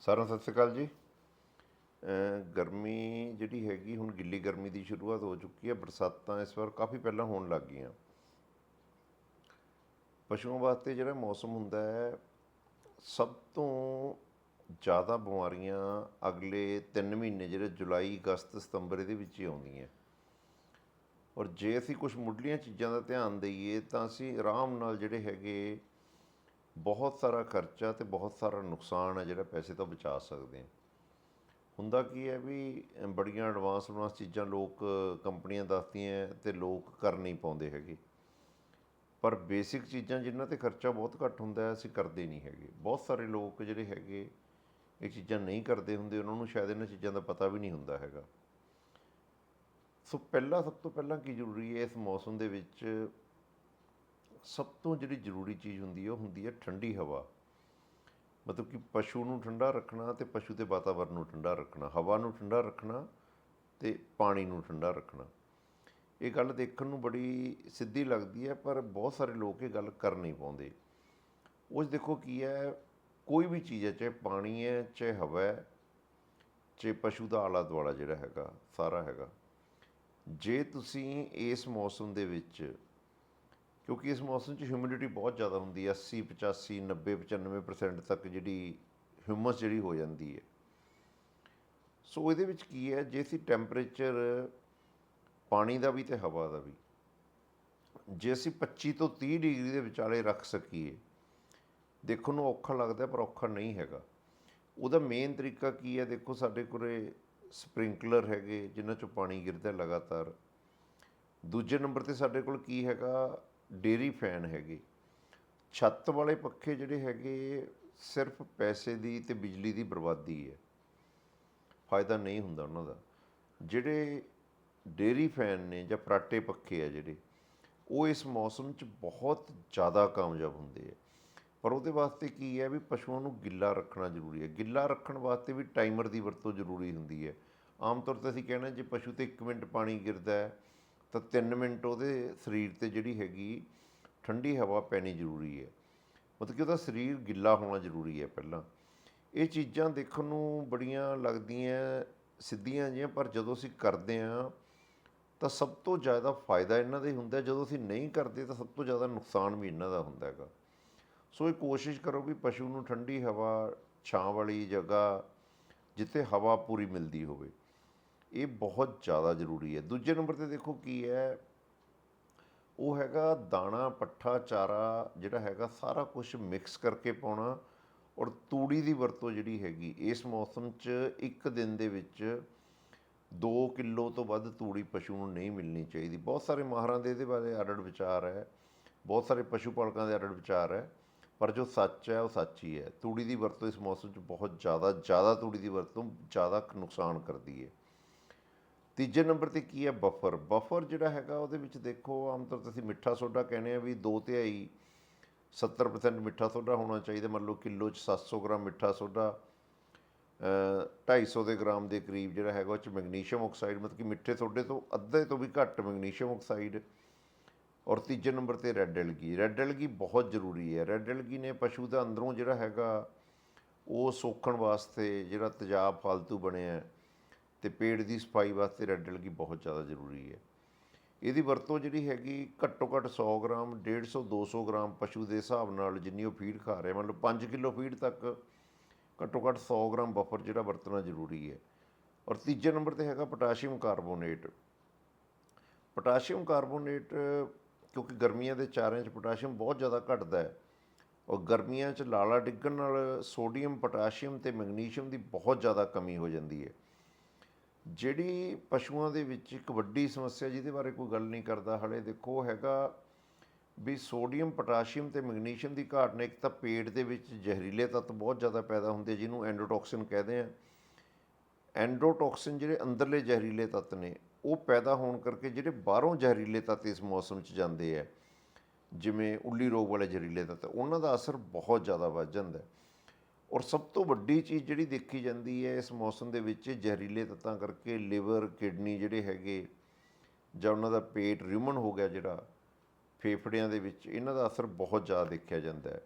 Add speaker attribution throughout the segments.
Speaker 1: ਸਾਰਿਆਂ ਨੂੰ ਸਤਿ ਸ਼੍ਰੀ ਅਕਾਲ ਜੀ। ਗਰਮੀ ਜਿਹੜੀ ਹੈਗੀ, ਹੁਣ ਗਿੱਲੀ ਗਰਮੀ ਦੀ ਸ਼ੁਰੂਆਤ ਹੋ ਚੁੱਕੀ ਹੈ। ਬਰਸਾਤਾਂ ਇਸ ਵਾਰ ਕਾਫੀ ਪਹਿਲਾਂ ਹੋਣ ਲੱਗ ਗਈਆਂ। ਪਸ਼ੂਆਂ ਵਾਸਤੇ ਜਿਹੜਾ ਮੌਸਮ ਹੁੰਦਾ ਹੈ, ਸਭ ਤੋਂ ਜ਼ਿਆਦਾ ਬਿਮਾਰੀਆਂ ਅਗਲੇ 3 ਮਹੀਨੇ, ਜਿਹੜੇ ਜੁਲਾਈ, ਅਗਸਤ, ਸਤੰਬਰ ਇਹਦੇ ਵਿੱਚ ਹੀ ਆਉਂਦੀਆਂ। ਔਰ ਜੇ ਅਸੀਂ ਕੁਝ ਮੁੱਢਲੀਆਂ ਚੀਜ਼ਾਂ ਦਾ ਧਿਆਨ ਦਈਏ, ਤਾਂ ਅਸੀਂ ਆਰਾਮ ਨਾਲ ਜਿਹੜੇ ਹੈਗੇ ਬਹੁਤ ਸਾਰਾ ਖਰਚਾ ਤੇ ਬਹੁਤ ਸਾਰਾ ਨੁਕਸਾਨ ਹੈ ਜਿਹੜਾ ਪੈਸੇ ਤੋਂ ਬਚਾ ਸਕਦੇ ਹਾਂ। ਹੁੰਦਾ ਕੀ ਹੈ ਵੀ ਬੜੀਆਂ ਐਡਵਾਂਸ ਐਡਵਾਂਸ ਚੀਜ਼ਾਂ ਲੋਕ, ਕੰਪਨੀਆਂ ਦੱਸਦੀਆਂ ਤੇ ਲੋਕ ਕਰ ਨਹੀਂ ਪਾਉਂਦੇ ਹੈਗੇ। ਪਰ ਬੇਸਿਕ ਚੀਜ਼ਾਂ ਜਿਨ੍ਹਾਂ ਤੇ ਖਰਚਾ ਬਹੁਤ ਘੱਟ ਹੁੰਦਾ ਹੈ, ਅਸੀਂ ਕਰਦੇ ਨਹੀਂ ਹੈਗੇ। ਬਹੁਤ ਸਾਰੇ ਲੋਕ ਜਿਹੜੇ ਹੈਗੇ, ਇਹ ਚੀਜ਼ਾਂ ਨਹੀਂ ਕਰਦੇ ਹੁੰਦੇ, ਉਹਨਾਂ ਨੂੰ ਸ਼ਾਇਦ ਇਹਨਾਂ ਚੀਜ਼ਾਂ ਦਾ ਪਤਾ ਵੀ ਨਹੀਂ ਹੁੰਦਾ ਹੈਗਾ। ਸੋ ਪਹਿਲਾਂ ਸਭ ਤੋਂ ਪਹਿਲਾਂ ਕੀ ਜ਼ਰੂਰੀ ਹੈ, ਇਸ ਮੌਸਮ ਦੇ ਵਿੱਚ ਸਭ ਤੋਂ ਜਿਹੜੀ ਜ਼ਰੂਰੀ ਚੀਜ਼ ਹੁੰਦੀ ਹੈ, ਉਹ ਹੁੰਦੀ ਹੈ ਠੰਡੀ ਹਵਾ। ਮਤਲਬ ਕਿ ਪਸ਼ੂ ਨੂੰ ਠੰਡਾ ਰੱਖਣਾ ਤੇ ਪਸ਼ੂ ਦੇ ਵਾਤਾਵਰਣ ਨੂੰ ਠੰਡਾ ਰੱਖਣਾ, ਹਵਾ ਨੂੰ ਠੰਡਾ ਰੱਖਣਾ ਤੇ ਪਾਣੀ ਨੂੰ ਠੰਡਾ ਰੱਖਣਾ। ਇਹ ਗੱਲ ਦੇਖਣ ਨੂੰ ਬੜੀ ਸਿੱਧੀ ਲੱਗਦੀ ਹੈ, ਪਰ ਬਹੁਤ ਸਾਰੇ ਲੋਕ ਇਹ ਗੱਲ ਕਰ ਨਹੀਂ ਪਾਉਂਦੇ। ਉਹ 'ਚ ਦੇਖੋ ਕੀ ਹੈ, ਕੋਈ ਵੀ ਚੀਜ਼ ਹੈ, ਚਾਹੇ ਪਾਣੀ ਹੈ, ਚਾਹੇ ਹਵਾ ਹੈ, ਚਾਹੇ ਪਸ਼ੂ ਦਾ ਆਲਾ ਦੁਆਲਾ ਜਿਹੜਾ ਹੈਗਾ, ਸਾਰਾ ਹੈਗਾ। ਜੇ ਤੁਸੀਂ ਇਸ ਮੌਸਮ ਦੇ ਵਿੱਚ ਕਿਉਂਕਿ ਇਸ ਮੌਸਮ 'ਚ ਹਿਊਮਿਡਿਟੀ ਬਹੁਤ ਜ਼ਿਆਦਾ ਹੁੰਦੀ ਹੈ 80 85 90 95% ਤੱਕ ਜਿਹੜੀ ਹਿਊਮਸ ਜਿਹੜੀ ਹੋ ਜਾਂਦੀ ਹੈ। ਸੋ ਇਹਦੇ ਵਿੱਚ ਕੀ ਹੈ, ਜੇ ਅਸੀਂ ਟੈਂਪਰੇਚਰ ਪਾਣੀ ਦਾ ਵੀ ਤੇ ਹਵਾ ਦਾ ਵੀ, ਜੇ ਅਸੀਂ 25 ਤੋਂ 30 ਡਿਗਰੀ ਦੇ ਵਿਚਾਲੇ ਰੱਖ ਸਕੀਏ, ਦੇਖਣ ਨੂੰ ਔਖਾ ਲੱਗਦਾ ਪਰ ਔਖਾ ਨਹੀਂ ਹੈਗਾ। ਉਹਦਾ ਮੇਨ ਤਰੀਕਾ ਕੀ ਹੈ, ਦੇਖੋ ਸਾਡੇ ਕੋਲੇ ਸਪ੍ਰਿੰਕਲਰ ਹੈਗੇ, ਜਿਨ੍ਹਾਂ ਚੋਂ ਪਾਣੀ ਗਿਰਦਾ ਲਗਾਤਾਰ। ਦੂਜੇ ਨੰਬਰ ਤੇ ਸਾਡੇ ਕੋਲ ਕੀ ਹੈਗਾ ਡੇਰੀ ਫੈਨ ਹੈਗੇ। ਛੱਤ ਵਾਲੇ ਪੱਖੇ ਜਿਹੜੇ ਹੈਗੇ, ਸਿਰਫ ਪੈਸੇ ਦੀ ਤੇ ਬਿਜਲੀ ਦੀ ਬਰਬਾਦੀ ਹੈ। ਫਾਇਦਾ ਨਹੀਂ ਹੁੰਦਾ ਉਹਨਾਂ ਦਾ। ਜਿਹੜੇ ਡੇਰੀ ਫੈਨ ਨੇ ਜਾਂ ਫਰਾਟੇ ਪੱਖੇ ਆ ਜਿਹੜੇ, ਉਹ ਇਸ ਮੌਸਮ 'ਚ ਬਹੁਤ ਜ਼ਿਆਦਾ ਕਾਮਯਾਬ ਹੁੰਦੇ ਆ। ਪਰ ਉਹਦੇ ਵਾਸਤੇ ਕੀ ਹੈ ਵੀ ਪਸ਼ੂਆਂ ਨੂੰ ਗਿੱਲਾ ਰੱਖਣਾ ਜ਼ਰੂਰੀ ਹੈ। ਗਿੱਲਾ ਰੱਖਣ ਵਾਸਤੇ ਵੀ ਟਾਈਮਰ ਦੀ ਵਰਤੋਂ ਜ਼ਰੂਰੀ ਹੁੰਦੀ ਹੈ। ਆਮ ਤੌਰ ਤੇ ਅਸੀਂ ਕਹਿੰਦੇ ਜੇ ਪਸ਼ੂ ਤੇ 1 ਮਿੰਟ ਪਾਣੀ ਗਿਰਦਾ ਹੈ ਤਾਂ 3 ਮਿੰਟ ਉਹਦੇ ਸਰੀਰ ਤੇ ਜਿਹੜੀ ਹੈਗੀ ਠੰਡੀ ਹਵਾ ਪੈਣੀ ਜ਼ਰੂਰੀ ਹੈ। ਮਤਲਬ ਕਿ ਉਹਦਾ ਸਰੀਰ ਗਿੱਲਾ ਹੋਣਾ ਜ਼ਰੂਰੀ ਹੈ ਪਹਿਲਾਂ। ਇਹ ਚੀਜ਼ਾਂ ਦੇਖਣ ਨੂੰ ਬੜੀਆਂ ਲੱਗਦੀਆਂ, ਸਿੱਧੀਆਂ ਜਿਹੀਆਂ, ਪਰ ਜਦੋਂ ਅਸੀਂ ਕਰਦੇ ਹਾਂ, ਤਾਂ ਸਭ ਤੋਂ ਜ਼ਿਆਦਾ ਫਾਇਦਾ ਇਹਨਾਂ ਦਾ ਹੀ ਹੁੰਦਾ। ਜਦੋਂ ਅਸੀਂ ਨਹੀਂ ਕਰਦੇ, ਤਾਂ ਸਭ ਤੋਂ ਜ਼ਿਆਦਾ ਨੁਕਸਾਨ ਵੀ ਇਹਨਾਂ ਦਾ ਹੁੰਦਾ ਹੈਗਾ। ਸੋ ਇਹ ਕੋਸ਼ਿਸ਼ ਕਰੋ ਵੀ ਪਸ਼ੂ ਨੂੰ ਠੰਡੀ ਹਵਾ, ਛਾਂ ਵਾਲੀ ਜਗ੍ਹਾ, ਜਿੱਥੇ ਹਵਾ ਪੂਰੀ ਮਿਲਦੀ ਹੋਵੇ। ਇਹ ਬਹੁਤ ਜ਼ਿਆਦਾ ਜ਼ਰੂਰੀ ਹੈ। ਦੂਜੇ ਨੰਬਰ ਤੇ ਦੇਖੋ ਕੀ ਹੈ, ਉਹ ਹੈਗਾ ਦਾਣਾ, ਪੱਠਾ, ਚਾਰਾ ਜਿਹੜਾ ਹੈਗਾ, ਸਾਰਾ ਕੁਝ ਮਿਕਸ ਕਰਕੇ ਪਾਉਣਾ ਔਰ ਤੂੜੀ ਦੀ ਵਰਤੋਂ ਜਿਹੜੀ ਹੈਗੀ, ਇਸ ਮੌਸਮ 'ਚ ਇੱਕ ਦਿਨ ਦੇ ਵਿੱਚ 2 ਕਿਲੋ ਤੋਂ ਵੱਧ ਤੂੜੀ ਪਸ਼ੂ ਨੂੰ ਨਹੀਂ ਮਿਲਣੀ ਚਾਹੀਦੀ। ਬਹੁਤ ਸਾਰੇ ਮਾਹਰਾਂ ਦੇ ਇਹਦੇ ਬਾਰੇ ਅੜੜ ਵਿਚਾਰ ਹੈ, ਬਹੁਤ ਸਾਰੇ ਪਸ਼ੂ ਪਾਲਕਾਂ ਦੇ ਅੜੜ ਵਿਚਾਰ ਹੈ, ਪਰ ਜੋ ਸੱਚ ਹੈ, ਉਹ ਸੱਚ ਹੀ ਹੈ। ਤੂੜੀ ਦੀ ਵਰਤੋਂ ਇਸ ਮੌਸਮ 'ਚ ਬਹੁਤ ਜ਼ਿਆਦਾ ਜ਼ਿਆਦਾ ਤੂੜੀ ਦੀ ਵਰਤੋਂ ਜ਼ਿਆਦਾ ਨੁਕਸਾਨ ਕਰਦੀ ਹੈ। ਤੀਜੇ ਨੰਬਰ ਤੇ ਕੀ ਹੈ? ਬਫਰ। ਬਫਰ ਜਿਹੜਾ ਹੈਗਾ ਉਹਦੇ ਵਿੱਚ ਦੇਖੋ ਆਮ ਤੌਰ ਤੇ ਅਸੀਂ ਮਿੱਠਾ ਸੋਡਾ ਕਹਿੰਦੇ ਆ ਵੀ 2 ਤਿਹਾਈ 70% ਮਿੱਠਾ ਸੋਡਾ ਹੋਣਾ ਚਾਹੀਦਾ। ਮੰਨ ਲਓ ਕਿਲੋ 'ਚ 700 ਗ੍ਰਾਮ ਮਿੱਠਾ ਸੋਡਾ ਅ, 250 ਦੇ ਗ੍ਰਾਮ ਦੇ ਕਰੀਬ ਜਿਹੜਾ ਹੈਗਾ ਉਹ 'ਚ ਮੈਗਨੀਸ਼ੀਅਮ ਆਕਸਾਈਡ ਮਤਲਬ ਕਿ ਮਿੱਠੇ ਸੋਡੇ ਤੋਂ ਅੱਧੇ ਤੋਂ ਵੀ ਘੱਟ ਮੈਗਨੀਸ਼ੀਅਮ ਆਕਸਾਈਡ। ਔਰ ਤੀਜੇ ਨੰਬਰ ਤੇ ਰੈੱਡ ਐਲਗੀ। ਰੈੱਡ ਐਲਗੀ ਬਹੁਤ ਜ਼ਰੂਰੀ ਹੈ। ਰੈੱਡ ਐਲਗੀ ਨੇ ਪਸ਼ੂ ਦਾ ਅੰਦਰੋਂ ਜਿਹੜਾ ਹੈਗਾ ਉਹ ਸੋਖਣ ਵਾਸਤੇ ਜਿਹੜਾ ਤੇਜ਼ਾਬ ਫालतू ਬਣਿਆ ਹੈ, ਤੇ ਪੇਟ ਦੀ ਸਫ਼ਾਈ ਵਾਸਤੇ ਰੈੱਡ ਐਲਗੀ ਬਹੁਤ ਜ਼ਿਆਦਾ ਜ਼ਰੂਰੀ ਹੈ। ਇਹਦੀ ਵਰਤੋਂ ਜਿਹੜੀ ਹੈਗੀ ਘੱਟੋ ਘੱਟ 100 ਗ੍ਰਾਮ 150 200 ਗ੍ਰਾਮ ਪਸ਼ੂ ਦੇ ਹਿਸਾਬ ਨਾਲ ਜਿੰਨੀ ਉਹ ਫੀਡ ਖਾ ਰਿਹਾ ਮੰਨ ਲਓ 5 ਕਿਲੋ ਫੀਡ ਤੱਕ ਘੱਟੋ ਘੱਟ 100 ਗ੍ਰਾਮ ਬਫਰ ਜਿਹੜਾ ਵਰਤਣਾ ਜ਼ਰੂਰੀ ਹੈ। ਔਰ ਤੀਜੇ ਨੰਬਰ ਤੇ ਹੈਗਾ ਪੋਟਾਸ਼ੀਅਮ ਕਾਰਬੋਨੇਟ। ਪੋਟਾਸ਼ੀਅਮ ਕਾਰਬੋਨੇਟ, ਕਿਉਂਕਿ ਗਰਮੀਆਂ ਦੇ ਚਾਰਿਆਂ 'ਚ ਪੋਟਾਸ਼ੀਅਮ ਬਹੁਤ ਜ਼ਿਆਦਾ ਘਟਦਾ ਹੈ, ਔਰ ਗਰਮੀਆਂ 'ਚ ਲਾਲਾ ਡਿੱਗਣ ਨਾਲ ਸੋਡੀਅਮ, ਪੋਟਾਸ਼ੀਅਮ ਤੇ ਮੈਗਨੀਸ਼ੀਅਮ ਦੀ ਬਹੁਤ ਜ਼ਿਆਦਾ ਕਮੀ ਹੋ ਜਾਂਦੀ ਹੈ। ਜਿਹੜੀ ਪਸ਼ੂਆਂ ਦੇ ਵਿੱਚ ਇੱਕ ਵੱਡੀ ਸਮੱਸਿਆ ਜਿਹਦੇ ਬਾਰੇ ਕੋਈ ਗੱਲ ਨਹੀਂ ਕਰਦਾ, ਹਲੇ ਦੇਖੋ ਹੈਗਾ ਵੀ ਸੋਡੀਅਮ, ਪੋਟਾਸ਼ੀਅਮ ਤੇ ਮੈਗਨੀਸ਼ੀਅਮ ਦੀ ਘਾਟ ਨੇ, ਇੱਕ ਤਾਂ ਪੇਟ ਦੇ ਵਿੱਚ ਜ਼ਹਿਰੀਲੇ ਤੱਤ ਬਹੁਤ ਜ਼ਿਆਦਾ ਪੈਦਾ ਹੁੰਦੇ ਜਿਹਨੂੰ ਐਂਡੋਟੌਕਸਿਨ ਕਹਿੰਦੇ ਆ। ਐਂਡੋਟੌਕਸਿਨ ਜਿਹੜੇ ਅੰਦਰਲੇ ਜ਼ਹਿਰੀਲੇ ਤੱਤ ਨੇ, ਉਹ ਪੈਦਾ ਹੋਣ ਕਰਕੇ ਜਿਹੜੇ ਬਾਹਰੋਂ ਜ਼ਹਿਰੀਲੇ ਤੱਤ ਇਸ ਮੌਸਮ 'ਚ ਜਾਂਦੇ ਆ, ਜਿਵੇਂ ਉੱਲੀ ਰੋਗ ਵਾਲੇ ਜ਼ਹਿਰੀਲੇ ਤੱਤ, ਉਹਨਾਂ ਦਾ ਅਸਰ ਬਹੁਤ ਜ਼ਿਆਦਾ ਵੱਧ ਜਾਂਦਾ। ਹੈ ਔਰ ਸਭ ਤੋਂ ਵੱਡੀ ਚੀਜ਼ ਜਿਹੜੀ ਦੇਖੀ ਜਾਂਦੀ ਹੈ ਇਸ ਮੌਸਮ ਦੇ ਵਿੱਚ ਜ਼ਹਿਰੀਲੇ ਤੱਤਾਂ ਕਰਕੇ ਲਿਵਰ, ਕਿਡਨੀ ਜਿਹੜੇ ਹੈਗੇ ਜਾਂ ਉਹਨਾਂ ਦਾ ਪੇਟ ਰਿਊਮਨ ਹੋ ਗਿਆ ਜਿਹੜਾ, ਫੇਫੜਿਆਂ ਦੇ ਵਿੱਚ, ਇਹਨਾਂ ਦਾ ਅਸਰ ਬਹੁਤ ਜ਼ਿਆਦਾ ਦੇਖਿਆ ਜਾਂਦਾ ਹੈ।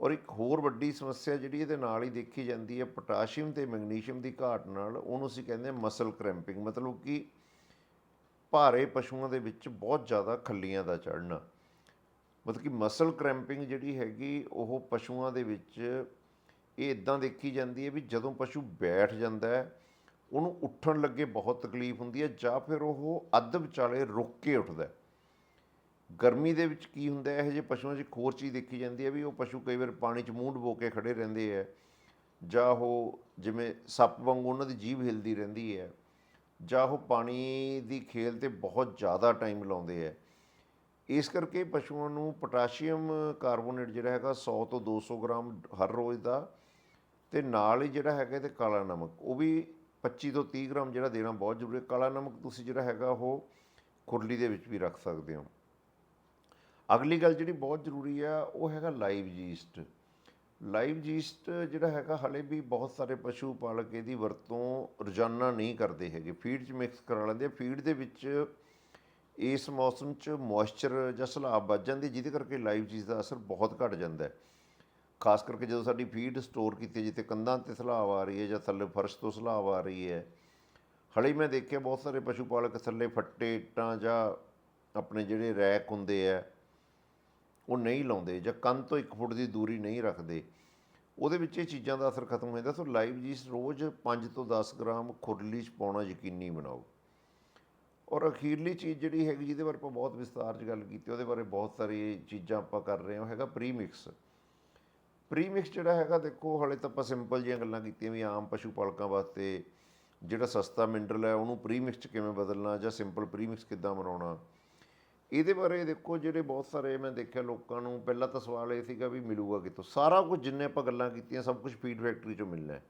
Speaker 1: ਔਰ ਇੱਕ ਹੋਰ ਵੱਡੀ ਸਮੱਸਿਆ ਜਿਹੜੀ ਇਹਦੇ ਨਾਲ ਹੀ ਦੇਖੀ ਜਾਂਦੀ ਹੈ, ਪੋਟਾਸ਼ੀਅਮ ਤੇ ਮੈਗਨੀਸ਼ੀਅਮ ਦੀ ਘਾਟ ਨਾਲ, ਉਹਨੂੰ ਅਸੀਂ ਕਹਿੰਦੇ ਹਾਂ ਮਸਲ ਕ੍ਰੈਂਪਿੰਗ, ਮਤਲਬ ਕਿ ਭਾਰੇ ਪਸ਼ੂਆਂ ਦੇ ਵਿੱਚ ਬਹੁਤ ਜ਼ਿਆਦਾ ਖੱਲੀਆਂ ਦਾ ਚੜ੍ਹਨਾ। ਮਤਲਬ ਕਿ ਮਸਲ ਕ੍ਰੈਂਪਿੰਗ ਜਿਹੜੀ ਹੈਗੀ, ਉਹ ਪਸ਼ੂਆਂ ਦੇ ਵਿੱਚ ਇਹ ਇਦਾਂ ਦੇਖੀ ਜਾਂਦੀ ਹੈ ਵੀ ਜਦੋਂ ਪਸ਼ੂ ਬੈਠ ਜਾਂਦਾ ਹੈ, ਉਹਨੂੰ ਉੱਠਣ ਲੱਗੇ ਬਹੁਤ ਤਕਲੀਫ ਹੁੰਦੀ ਹੈ ਜਾਂ ਫਿਰ ਉਹ ਅੱਧ ਵਿਚਾਲੇ ਰੁਕ ਕੇ ਉੱਠਦਾ ਹੈ। ਗਰਮੀ ਦੇ ਵਿੱਚ ਕੀ ਹੁੰਦਾ ਹੈ, ਇਹ ਜਿਹੇ ਪਸ਼ੂਆਂ 'ਚ ਇੱਕ ਹੋਰ ਚੀਜ਼ ਦੇਖੀ ਜਾਂਦੀ ਹੈ ਵੀ ਉਹ ਪਸ਼ੂ ਕਈ ਵਾਰ ਪਾਣੀ 'ਚ ਮੂੰਹ ਡੁਬੋ ਕੇ ਖੜੇ ਰਹਿੰਦੇ ਹੈ ਜਾਂ ਉਹ ਜਿਵੇਂ ਸੱਪ ਵਾਂਗੂ ਉਹਨਾਂ ਦੀ ਜੀਭ ਹਿਲਦੀ ਰਹਿੰਦੀ ਹੈ ਜਾਂ ਉਹ ਪਾਣੀ ਦੀ ਖੇਲ ਤੇ ਬਹੁਤ ਜ਼ਿਆਦਾ ਟਾਈਮ ਲਾਉਂਦੇ ਹੈ। ਇਸ ਕਰਕੇ ਪਸ਼ੂਆਂ ਨੂੰ ਪੋਟਾਸ਼ੀਅਮ ਕਾਰਬੋਨੇਟ ਜਿਹੜਾ ਹੈਗਾ 100 ਤੋਂ 200 ਗ੍ਰਾਮ ਹਰ ਰੋਜ਼ ਦਾ ਤੇ ਨਾਲ ਹੀ ਜਿਹੜਾ ਹੈਗਾ ਤੇ ਕਾਲਾ ਨਮਕ, ਉਹ ਵੀ 25 ਤੋਂ 30 ਗ੍ਰਾਮ ਜਿਹੜਾ ਦੇਣਾ ਬਹੁਤ ਜ਼ਰੂਰੀ ਹੈ। ਕਾਲਾ ਨਮਕ ਤੁਸੀਂ ਜਿਹੜਾ ਹੈਗਾ ਉਹ ਖੁਰਲੀ ਦੇ ਵਿੱਚ ਵੀ ਰੱਖ ਸਕਦੇ ਹੋ। ਅਗਲੀ ਗੱਲ ਜਿਹੜੀ ਬਹੁਤ ਜ਼ਰੂਰੀ ਆ, ਉਹ ਹੈਗਾ ਲਾਈਵ ਜੀਸਟ ਲਾਈਵ ਜੀਸਟ ਜਿਹੜਾ ਹੈਗਾ ਹਲੇ ਵੀ ਬਹੁਤ ਸਾਰੇ ਪਸ਼ੂ ਪਾਲਕ ਇਹਦੀ ਵਰਤੋਂ ਰੋਜ਼ਾਨਾ ਨਹੀਂ ਕਰਦੇ ਹੈਗੇ। ਫੀਡ 'ਚ ਮਿਕਸ ਕਰਾ ਲੈਂਦੇ ਆ। ਫੀਡ ਦੇ ਵਿੱਚ ਇਸ ਮੌਸਮ 'ਚ ਮੋਇਸਚਰ ਜਾਂ ਸਲਾਬ ਵੱਜ ਜਾਂਦੀ ਜਿਹਦੇ ਕਰਕੇ ਲਾਈਵ ਚੀਜ਼ ਦਾ ਅਸਰ ਬਹੁਤ ਘਟ ਜਾਂਦਾ ਹੈ। ਖਾਸ ਕਰਕੇ ਜਦੋਂ ਸਾਡੀ ਫੀਡ ਸਟੋਰ ਕੀਤੀ ਜਿੱਥੇ ਕੰਧਾਂ ਤੇ ਸਲਾਬ ਆ ਰਹੀ ਹੈ ਜਾਂ ਥੱਲੇ ਫਰਸ਼ ਤੋਂ ਸਲਾਬ ਆ ਰਹੀ ਹੈ, ਹਲੇ ਮੈਂ ਦੇਖਿਆ ਬਹੁਤ ਸਾਰੇ ਪਸ਼ੂ ਪਾਲਕ ਥੱਲੇ ਫੱਟੇ ਇੱਟਾਂ ਜਾਂ ਆਪਣੇ ਜਿਹੜੇ ਰੈਕ ਹੁੰਦੇ ਆ, ਉਹ ਨਹੀਂ ਲਾਉਂਦੇ ਜਾਂ ਕੰਨ ਤੋਂ 1 ਫੁੱਟ ਦੀ ਦੂਰੀ ਨਹੀਂ ਰੱਖਦੇ। ਉਹਦੇ ਵਿੱਚ ਇਹ ਚੀਜ਼ਾਂ ਦਾ ਅਸਰ ਖਤਮ ਹੋ ਜਾਂਦਾ। ਸੋ ਲਾਈਵ ਜੀਸ ਰੋਜ਼ 5 ਤੋਂ 10 ਗ੍ਰਾਮ ਖੁਰਲੀ 'ਚ ਪਾਉਣਾ ਯਕੀਨੀ ਬਣਾਓ। ਔਰ ਅਖੀਰਲੀ ਚੀਜ਼ ਜਿਹੜੀ ਹੈਗੀ, ਜਿਹਦੇ ਬਾਰੇ ਆਪਾਂ ਬਹੁਤ ਵਿਸਤਾਰ 'ਚ ਗੱਲ ਕੀਤੀ, ਉਹਦੇ ਬਾਰੇ ਬਹੁਤ ਸਾਰੀ ਚੀਜ਼ਾਂ ਆਪਾਂ ਕਰ ਰਹੇ ਹਾਂ ਹੈਗਾ ਪ੍ਰੀਮਿਕਸ ਪ੍ਰੀਮਿਕਸ ਜਿਹੜਾ ਹੈਗਾ, ਦੇਖੋ, ਹਲੇ ਤਾਂ ਆਪਾਂ ਸਿੰਪਲ ਜਿਹੀਆਂ ਗੱਲਾਂ ਕੀਤੀਆਂ ਵੀ ਆਮ ਪਸ਼ੂ ਪਾਲਕਾਂ ਵਾਸਤੇ ਜਿਹੜਾ ਸਸਤਾ ਮਿਨਰਲ ਹੈ, ਉਹਨੂੰ ਪ੍ਰੀਮਿਕਸ 'ਚ ਕਿਵੇਂ ਬਦਲਣਾ ਜਾਂ ਸਿੰਪਲ ਪ੍ਰੀਮਿਕਸ ਕਿੱਦਾਂ ਬਣਾਉਣਾ। ਇਹਦੇ ਬਾਰੇ ਦੇਖੋ, ਜਿਹੜੇ ਬਹੁਤ ਸਾਰੇ ਮੈਂ ਦੇਖਿਆ ਲੋਕਾਂ ਨੂੰ, ਪਹਿਲਾਂ ਤਾਂ ਸਵਾਲ ਇਹ ਸੀਗਾ ਵੀ ਮਿਲੂਗਾ ਕਿੱਥੋਂ? ਸਾਰਾ ਕੁਝ ਜਿੰਨੇ ਆਪਾਂ ਗੱਲਾਂ ਕੀਤੀਆਂ, ਸਭ ਕੁਝ ਫੀਡ ਫੈਕਟਰੀ 'ਚੋਂ ਮਿਲਣਾ ਹੈ।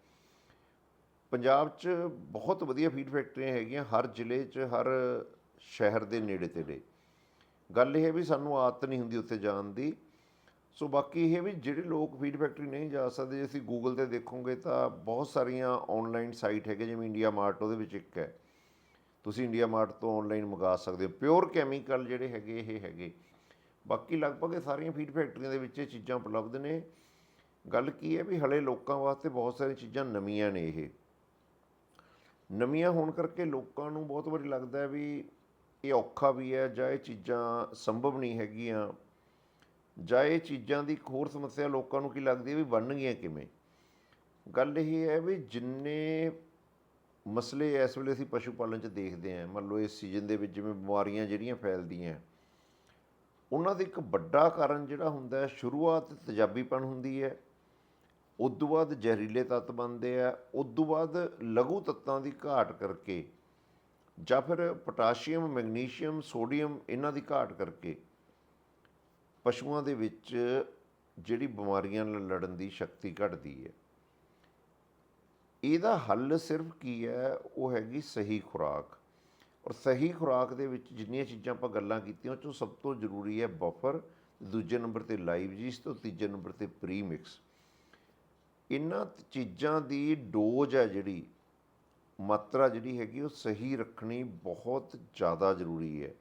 Speaker 1: ਪੰਜਾਬ 'ਚ ਬਹੁਤ ਵਧੀਆ ਫੀਡ ਫੈਕਟਰੀਆਂ ਹੈਗੀਆਂ, ਹਰ ਜ਼ਿਲ੍ਹੇ 'ਚ, ਹਰ ਸ਼ਹਿਰ ਦੇ ਨੇੜੇ ਤੇੜੇ। ਗੱਲ ਇਹ ਹੈ ਵੀ ਸਾਨੂੰ ਆਦਤ ਨਹੀਂ ਹੁੰਦੀ ਉੱਥੇ ਜਾਣ ਦੀ। ਸੋ ਬਾਕੀ ਇਹ ਵੀ ਜਿਹੜੇ ਲੋਕ ਫੀਡ ਫੈਕਟਰੀ ਨਹੀਂ ਜਾ ਸਕਦੇ, ਜੇ ਅਸੀਂ ਗੂਗਲ ਤੇ ਦੇਖੋਗੇ ਤਾਂ ਬਹੁਤ ਸਾਰੀਆਂ ਆਨਲਾਈਨ ਸਾਈਟ ਹੈਗੇ, ਜਿਵੇਂ ਇੰਡੀਆ ਮਾਰਟ ਉਹਦੇ ਵਿੱਚ ਇੱਕ ਹੈ। ਤੁਸੀਂ ਇੰਡੀਆ ਮਾਰਟ ਤੋਂ ਆਨਲਾਈਨ ਮੰਗਾ ਸਕਦੇ ਹੋ। ਪਿਓਰ ਕੈਮੀਕਲ ਜਿਹੜੇ ਹੈਗੇ, ਇਹ ਹੈਗੇ। ਬਾਕੀ ਲਗਭਗ ਇਹ ਸਾਰੀਆਂ ਫੀਡ ਫੈਕਟਰੀਆਂ ਦੇ ਵਿੱਚ ਇਹ ਚੀਜ਼ਾਂ ਉਪਲਬਧ ਨੇ। ਗੱਲ ਕੀ ਹੈ ਵੀ ਹਲੇ ਲੋਕਾਂ ਵਾਸਤੇ ਬਹੁਤ ਸਾਰੀਆਂ ਚੀਜ਼ਾਂ ਨਵੀਆਂ ਨੇ ਇਹ। ਨਵੀਆਂ ਹੋਣ ਕਰਕੇ ਲੋਕਾਂ ਨੂੰ ਬਹੁਤ ਵਾਰੀ ਲੱਗਦਾ ਵੀ ਇਹ ਔਖਾ ਵੀ ਹੈ ਜਾਂ ਇਹ ਚੀਜ਼ਾਂ ਸੰਭਵ ਨਹੀਂ ਹੈਗੀਆਂ। ਜਾਂ ਇਹ ਚੀਜ਼ਾਂ ਦੀ ਇੱਕ ਹੋਰ ਸਮੱਸਿਆ ਲੋਕਾਂ ਨੂੰ ਕੀ ਲੱਗਦੀ ਹੈ ਵੀ ਬਣਨਗੀਆਂ ਕਿਵੇਂ? ਗੱਲ ਇਹ ਹੈ ਵੀ ਜਿੰਨੇ ਮਸਲੇ ਇਸ ਵੇਲੇ ਅਸੀਂ ਪਸ਼ੂ ਪਾਲਣ 'ਚ ਦੇਖਦੇ ਹਾਂ, ਮੰਨ ਲਓ ਇਸ ਸੀਜ਼ਨ ਦੇ ਵਿੱਚ ਜਿਵੇਂ ਬਿਮਾਰੀਆਂ ਜਿਹੜੀਆਂ ਫੈਲਦੀਆਂ, ਉਹਨਾਂ ਦਾ ਇੱਕ ਵੱਡਾ ਕਾਰਨ ਜਿਹੜਾ ਹੁੰਦਾ ਹੈ, ਸ਼ੁਰੂਆਤ ਤਜਾਬੀਪਣ ਹੁੰਦੀ ਹੈ, ਉਸ ਤੋਂ ਬਾਅਦ ਜ਼ਹਿਰੀਲੇ ਤੱਤ ਬਣਦੇ ਆ, ਉਸ ਤੋਂ ਬਾਅਦ ਲਘੂ ਤੱਤਾਂ ਦੀ ਘਾਟ ਕਰਕੇ ਜਾਂ ਫਿਰ ਪੋਟਾਸ਼ੀਅਮ, ਮੈਗਨੀਸ਼ੀਅਮ, ਸੋਡੀਅਮ ਇਹਨਾਂ ਦੀ ਘਾਟ ਕਰਕੇ ਪਸ਼ੂਆਂ ਦੇ ਵਿੱਚ ਜਿਹੜੀ ਬਿਮਾਰੀਆਂ ਨਾਲ ਲੜਨ ਦੀ ਸ਼ਕਤੀ ਘਟਦੀ ਹੈ। ਇਹਦਾ ਹੱਲ ਸਿਰਫ ਕੀ ਹੈ? ਉਹ ਹੈਗੀ ਸਹੀ ਖੁਰਾਕ। ਔਰ ਸਹੀ ਖੁਰਾਕ ਦੇ ਵਿੱਚ ਜਿੰਨੀਆਂ ਚੀਜ਼ਾਂ ਆਪਾਂ ਗੱਲਾਂ ਕੀਤੀਆਂ, ਉਹ ਚੋਂ ਸਭ ਤੋਂ ਜ਼ਰੂਰੀ ਹੈ ਬਫਰ ਦੂਜੇ ਨੰਬਰ ਤੇ ਲਾਈਵ ਜੀਸ ਤੋਂ ਤੀਜੇ ਨੰਬਰ ਤੇ ਪ੍ਰੀਮਿਕਸ ਇਹਨਾਂ ਚੀਜ਼ਾਂ ਦੀ ਡੋਜ਼ ਹੈ ਜਿਹੜੀ, ਮਾਤਰਾ ਜਿਹੜੀ ਹੈਗੀ, ਉਹ ਸਹੀ ਰੱਖਣੀ ਬਹੁਤ ਜ਼ਿਆਦਾ ਜ਼ਰੂਰੀ ਹੈ।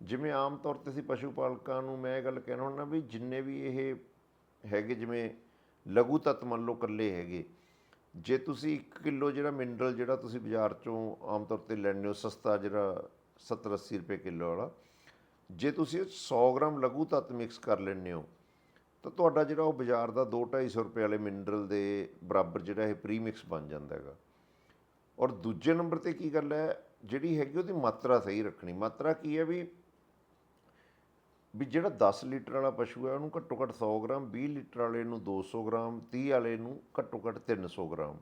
Speaker 1: ਜਿਵੇਂ ਆਮ ਤੌਰ ਤੇ ਅਸੀਂ ਪਸ਼ੂ ਪਾਲਕਾਂ ਨੂੰ ਮੈਂ ਇਹ ਗੱਲ ਕਹਿਣਾ ਹੁੰਦਾ ਵੀ ਜਿੰਨੇ ਵੀ ਇਹ ਹੈਗੇ ਜਿਵੇਂ ਲਘੂ ਤੱਤ ਮੰਨ ਲਓ ਇਕੱਲੇ ਹੈਗੇ, ਜੇ ਤੁਸੀਂ 1 ਕਿਲੋ ਜਿਹੜਾ ਮਿਨਰਲ ਜਿਹੜਾ ਤੁਸੀਂ ਬਾਜ਼ਾਰ ਚੋਂ ਆਮ ਤੌਰ ਤੇ ਲੈਂਦੇ ਹੋ, ਸਸਤਾ ਜਿਹੜਾ 70 80 ਰੁਪਏ ਕਿਲੋ ਵਾਲਾ, ਜੇ ਤੁਸੀਂ 100 ਗ੍ਰਾਮ ਲਘੂ ਤੱਤ ਮਿਕਸ ਕਰ ਲੈਂਦੇ ਹੋ, ਤਾਂ ਤੁਹਾਡਾ ਜਿਹੜਾ ਉਹ ਬਾਜ਼ਾਰ ਦਾ 2-250 ਰੁਪਏ ਵਾਲੇ ਮਿਨਰਲ ਦੇ ਬਰਾਬਰ ਜਿਹੜਾ ਇਹ ਪ੍ਰੀ ਮਿਕਸ ਬਣ ਜਾਂਦਾ ਹੈਗਾ। ਔਰ ਦੂਜੇ ਨੰਬਰ ਤੇ ਕੀ ਗੱਲ ਹੈ, ਜਿਹੜੀ ਹੈਗੀ ਉਹਦੀ ਮਾਤਰਾ ਸਹੀ ਰੱਖਣੀ। ਮਾਤਰਾ ਕੀ ਹੈ ਵੀ ਵੀ ਜਿਹੜਾ 10 ਲੀਟਰ ਵਾਲਾ ਪਸ਼ੂ ਹੈ, ਉਹਨੂੰ ਘੱਟੋ ਘੱਟ 100 ਗ੍ਰਾਮ 20 ਲੀਟਰ ਵਾਲੇ ਨੂੰ 200 ਗ੍ਰਾਮ 30 ਵਾਲੇ ਨੂੰ ਘੱਟੋ ਘੱਟ 300 ਗ੍ਰਾਮ।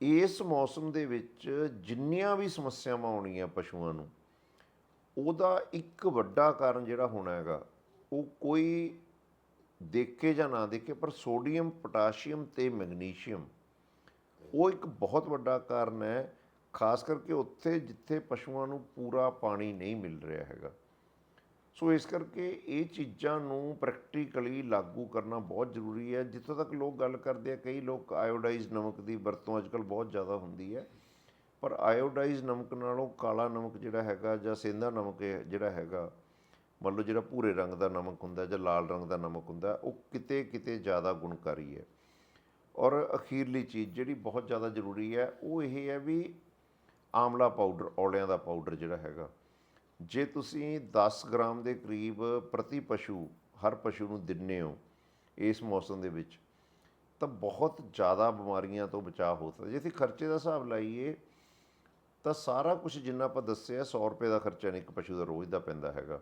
Speaker 1: ਇਸ ਮੌਸਮ ਦੇ ਵਿੱਚ ਜਿੰਨੀਆਂ ਵੀ ਸਮੱਸਿਆਵਾਂ ਆਉਣੀਆਂ ਪਸ਼ੂਆਂ ਨੂੰ, ਉਹਦਾ ਇੱਕ ਵੱਡਾ ਕਾਰਨ ਜਿਹੜਾ ਹੋਣਾ ਹੈਗਾ, ਉਹ ਕੋਈ ਦੇਖੇ ਜਾਂ ਨਾ ਦੇਖੇ, ਪਰ ਸੋਡੀਅਮ, ਪੋਟਾਸ਼ੀਅਮ ਤੇ ਮੈਗਨੀਸ਼ੀਅਮ, ਉਹ ਇੱਕ ਬਹੁਤ ਵੱਡਾ ਕਾਰਨ ਹੈ, ਖਾਸ ਕਰਕੇ ਉੱਥੇ ਜਿੱਥੇ ਪਸ਼ੂਆਂ ਨੂੰ ਪੂਰਾ ਪਾਣੀ ਨਹੀਂ ਮਿਲ ਰਿਹਾ ਹੈਗਾ। ਸੋ ਇਸ ਕਰਕੇ ਇਹ ਚੀਜ਼ਾਂ ਨੂੰ ਪ੍ਰੈਕਟੀਕਲੀ ਲਾਗੂ ਕਰਨਾ ਬਹੁਤ ਜ਼ਰੂਰੀ ਹੈ। ਜਿੱਥੋਂ ਤੱਕ ਲੋਕ ਗੱਲ ਕਰਦੇ ਆ, ਕਈ ਲੋਕ ਆਇਓਡਾਈਜ਼ ਨਮਕ ਦੀ ਵਰਤੋਂ ਅੱਜਕੱਲ ਬਹੁਤ ਜ਼ਿਆਦਾ ਹੁੰਦੀ ਹੈ। ਪਰ ਆਇਓਡਾਈਜ਼ ਨਮਕ ਨਾਲੋਂ ਕਾਲਾ ਨਮਕ ਜਿਹੜਾ ਹੈਗਾ ਜਾਂ ਸੇਂਦਾ ਨਮਕ ਜਿਹੜਾ ਹੈਗਾ, ਮੰਨ ਲਓ ਜਿਹੜਾ ਭੂਰੇ ਰੰਗ ਦਾ ਨਮਕ ਹੁੰਦਾ ਜਾਂ ਲਾਲ ਰੰਗ ਦਾ ਨਮਕ ਹੁੰਦਾ, ਉਹ ਕਿਤੇ ਕਿਤੇ ਜ਼ਿਆਦਾ ਗੁਣਕਾਰੀ ਹੈ। ਔਰ ਅਖੀਰਲੀ ਚੀਜ਼ ਜਿਹੜੀ ਬਹੁਤ ਜ਼ਿਆਦਾ ਜ਼ਰੂਰੀ ਹੈ, ਉਹ ਇਹ ਹੈ ਵੀ ਆਮਲਾ ਪਾਊਡਰ, ਔਲਿਆਂ ਦਾ ਪਾਊਡਰ ਜਿਹੜਾ ਹੈਗਾ। ਜੇ ਤੁਸੀਂ 10 ਗ੍ਰਾਮ ਦੇ ਕਰੀਬ ਪ੍ਰਤੀ ਪਸ਼ੂ, ਹਰ ਪਸ਼ੂ ਨੂੰ ਦਿੰਨੇ ਹੋ ਇਸ ਮੌਸਮ ਦੇ ਵਿੱਚ, ਤਾਂ ਬਹੁਤ ਜ਼ਿਆਦਾ ਬਿਮਾਰੀਆਂ ਤੋਂ ਬਚਾਅ ਹੋ ਸਕਦਾ। ਜੇ ਅਸੀਂ ਖਰਚੇ ਦਾ ਹਿਸਾਬ ਲਾਈਏ, ਤਾਂ ਸਾਰਾ ਕੁਝ ਜਿੰਨਾ ਆਪਾਂ ਦੱਸਿਆ 100 ਰੁਪਏ ਦਾ ਖਰਚਾ ਨਹੀਂ ਇੱਕ ਪਸ਼ੂ ਦਾ, ਰੋਜ਼ ਦਾ ਪੈਂਦਾ ਹੈਗਾ।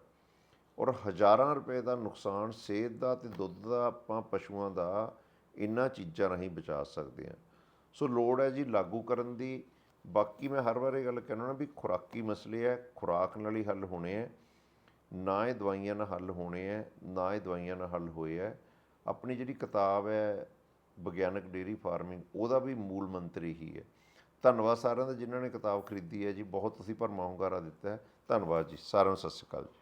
Speaker 1: ਔਰ ਹਜ਼ਾਰਾਂ ਰੁਪਏ ਦਾ ਨੁਕਸਾਨ ਸਿਹਤ ਦਾ ਤੇ ਦੁੱਧ ਦਾ ਆਪਾਂ ਪਸ਼ੂਆਂ ਦਾ, ਇਨ੍ਹਾਂ ਚੀਜ਼ਾਂ ਰਾਹੀਂ ਬਚਾ ਸਕਦੇ ਹਾਂ। ਸੋ ਲੋੜ ਹੈ ਜੀ ਲਾਗੂ ਕਰਨ ਦੀ ਬਾਕੀ ਮੈਂ ਹਰ ਵਾਰ ਇਹ ਗੱਲ ਕਹਿਣਾ ਨਾ ਵੀ ਖੁਰਾਕੀ ਮਸਲੇ ਹੈ ਖੁਰਾਕ ਨਾਲ ਹੀ ਹੱਲ ਹੋਣੇ ਹੈ ਨਾ ਇਹ ਦਵਾਈਆਂ ਨਾਲ ਹੱਲ ਹੋਣੇ ਹੈ ਨਾ ਇਹ ਦਵਾਈਆਂ ਨਾਲ ਹੱਲ ਹੋਏ ਹੈ ਆਪਣੀ ਜਿਹੜੀ ਕਿਤਾਬ ਹੈ, ਵਿਗਿਆਨਕ ਡੇਰੀ ਫਾਰਮਿੰਗ, ਉਹਦਾ ਵੀ ਮੂਲ ਮੰਤਰੀ ਹੀ ਹੈ। ਧੰਨਵਾਦ ਸਾਰਿਆਂ ਦਾ ਜਿਨ੍ਹਾਂ ਨੇ ਕਿਤਾਬ ਖਰੀਦੀ ਹੈ ਜੀ, ਬਹੁਤ ਤੁਸੀਂ ਭਰਮਾ ਹੁੰਗਾਰਾ ਦਿੱਤਾ ਹੈ। ਧੰਨਵਾਦ ਜੀ, ਸਾਰਿਆਂ ਨੂੰ ਸਤਿ ਸ਼੍ਰੀ ਅਕਾਲ ਜੀ।